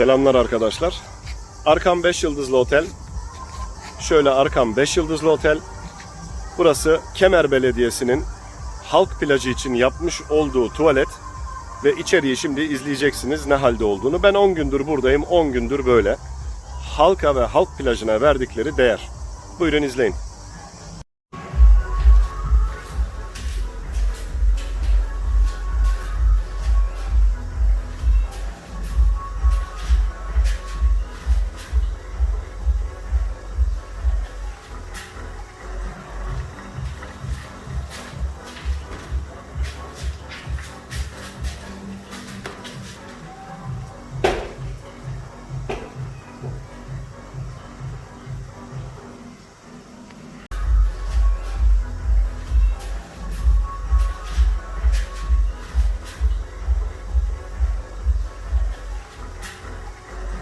Selamlar arkadaşlar. Arkam 5 yıldızlı otel. Şöyle arkam 5 yıldızlı otel. Burası Kemer Belediyesi'nin halk plajı için yapmış olduğu tuvalet ve içeriği şimdi izleyeceksiniz ne halde olduğunu. Ben 10 gündür buradayım, 10 gündür böyle. Halka ve halk plajına verdikleri değer. Buyurun izleyin.